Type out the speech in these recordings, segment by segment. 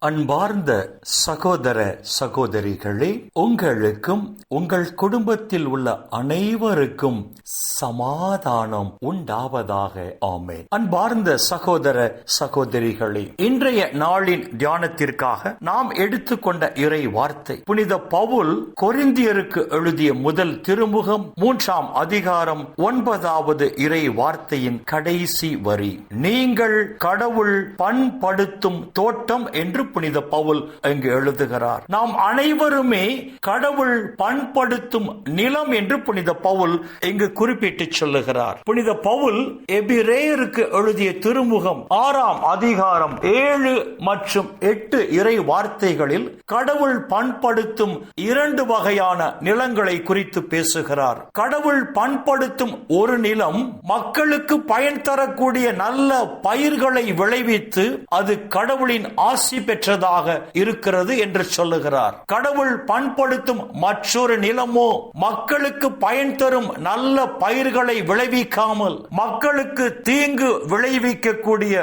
அன்பார்ந்த சகோதர சகோதரிகளே உங்களுக்கும் உங்கள் குடும்பத்தில் உள்ள அனைவருக்கும் சமாதானம் உண்டாவதாக ஆமே அன்பார்ந்த சகோதர சகோதரிகளே இன்றைய நாளின் தியானத்திற்காக நாம் எடுத்துக்கொண்ட இறை வார்த்தை. புனித பவுல் கொரிந்தியருக்கு எழுதிய முதல் திருமுகம் மூன்றாம் அதிகாரம் ஒன்பதாவது இறை வார்த்தையின் கடைசி வரி. நீங்கள் கடவுள் பண்படுத்தும் தோட்டம் என்று புனித பவுல் இங்கு எழுதுகிறார் நாம் அனைவருமே கடவுள் பண்படுத்தும் நிலம் என்று புனித பவுல் இங்கு குறிப்பிட்டு சொல்லுகிறார். புனித பவுல் எபிரேயருக்கு எழுதிய திருமுகம் ஆறாம் அதிகாரம் ஏழு மற்றும் எட்டு இறை வார்த்தைகளில் கடவுள் பண்படுத்தும் இரண்டு வகையான நிலங்களை குறித்து பேசுகிறார். கடவுள் பண்படுத்தும் ஒரு நிலம் மக்களுக்கு பயன் தரக்கூடிய நல்ல பயிர்களை விளைவித்து அது கடவுளின் ஆசி பெற்றதாக இருக்கிறது என்று சொல்லுகிறார். கடவுள் பண்படுத்தும் மற்றொரு நிலமோ மக்களுக்கு பயன் தரும் நல்ல பயிர்களை விளைவிக்காமல் மக்களுக்கு தீங்கு விளைவிக்கக்கூடிய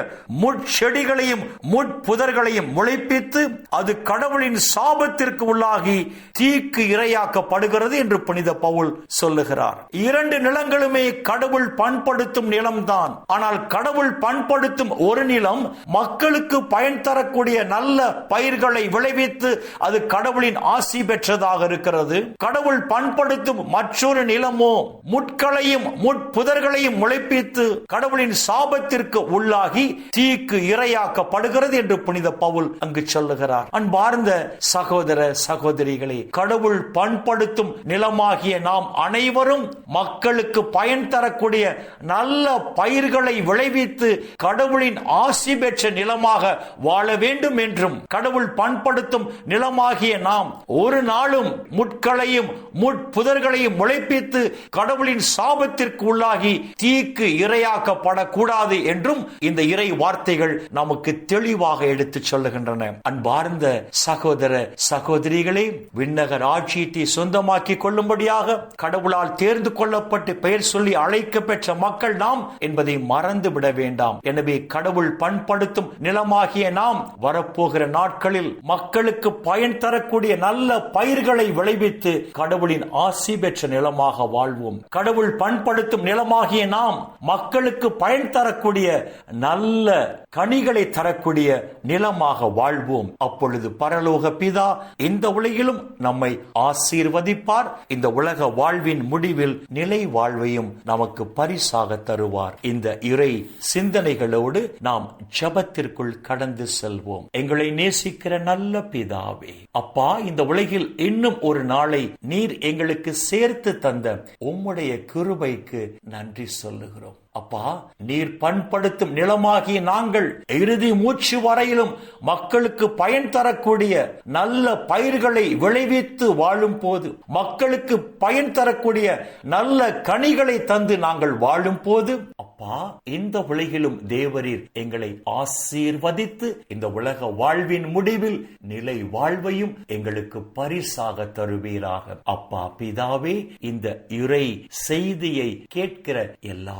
முட்செடிகளையும் முட்புதர்களையும் முளைப்பித்து அது கடவுளின் சாபத்திற்கு உள்ளாகி தீக்கு இரையாக்கப்படுகிறது என்று புனித பவுல் சொல்லுகிறார். இரண்டு நிலங்களுமே கடவுள் பண்படுத்தும் நிலம்தான். ஆனால் கடவுள் பண்படுத்தும் ஒரு நிலம் மக்களுக்கு பயன் தரக்கூடிய நல்ல நல்ல பயிர்களை விளைவித்து அது கடவுளின் ஆசி பெற்றதாக இருக்கிறது. கடவுள் பண்படுத்தும் மற்றொரு நிலமோ முட்களையும் முட்புதர்களையும் முளைப்பித்து கடவுளின் சாபத்திற்கு உள்ளாகி தீக்கு இரையாக்கப்படுகிறது என்று புனித பவுல் அங்கு சொல்லுகிறார். அன்பார்ந்த சகோதர சகோதரிகளே கடவுள் பண்படுத்தும் நிலமாகிய நாம் அனைவரும் மக்களுக்கு பயன் தரக்கூடிய நல்ல பயிர்களை விளைவித்து கடவுளின் ஆசி பெற்ற நிலமாக வாழ வேண்டும் என்று என்றும் கடவுள் பண்படுத்தும் நிலமாகிய நாம் ஒரு நாளும் முட்களையும் முட்புதர்களையும் முளைப்பித்து கடவுளின் சாபத்திற்கு உள்ளாகி தீக்கு இரையாக்கப்படக்கூடாது என்றும் இந்த இறை வார்த்தைகள் நமக்கு தெளிவாக எடுத்து சொல்லுகின்றன. அன்பார்ந்த சகோதர சகோதரிகளே விண்ணகர் ஆட்சியத்தை சொந்தமாக்கி கொள்ளும்படியாக கடவுளால் தேர்ந்து கொள்ளப்பட்டு பெயர் சொல்லி அழைக்க பெற்ற மக்கள் நாம் என்பதை மறந்து விட வேண்டாம். எனவே கடவுள் பண்படுத்தும் நிலமாகிய நாம் வரப்போ போகிற நாட்களில் மக்களுக்கு பயன் தரக்கூடிய நல்ல பயிர்களை விளைவித்து கடவுளின் ஆசி பெற்ற நிலமாக வாழ்வோம். கடவுள் பண்படுத்தும் நிலமாகிய நாம் மக்களுக்கு பயன் தரக்கூடிய நல்ல கனிகளை தரக்கூடிய நிலமாக வாழ்வோம். அப்பொழுது பரலோக பிதா இந்த உலகிலும் நம்மை ஆசீர்வதிப்பார். இந்த உலக வாழ்வின் முடிவில் நிலை வாழ்வையும் நமக்கு பரிசாக தருவார். இந்த இறை சிந்தனைகளோடு நாம் ஜபத்திற்குள் கடந்து செல்வோம். எங்கள் நேசிக்கிற நல்ல பிதாவே. அப்பா இந்த உலகில் இன்னும் ஒரு நாளை நீர் எங்களுக்கு சேர்த்து தந்த உம்முடைய கிருபைக்கு நன்றி சொல்லுகிறோம். அப்பா நீர் பண்படுத்தும் நிலமாகிய நாங்கள் இறுதி மூச்சு வரையிலும் மக்களுக்கு பயன் தரக்கூடிய நல்ல பயிர்களை விளைவித்து வாழும் போது மக்களுக்கு பயன் தரக்கூடிய நல்ல கனிகளை தந்து நாங்கள் வாழும் போது அப்பா இந்த உலகிலும் தேவரீர் எங்களை ஆசீர்வதித்து இந்த உலக வாழ்வின் முடிவில் நிலை வாழ்வையும் எங்களுக்கு பரிசாக தருவீராக. அப்பா பிதாவே இந்த இறை செய்தியை கேட்கிற எல்லா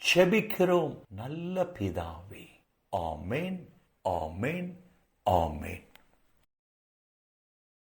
செபிக்கிறோம். நல்ல பிதாவே. ஆமேன் ஆமேன் ஆமேன்.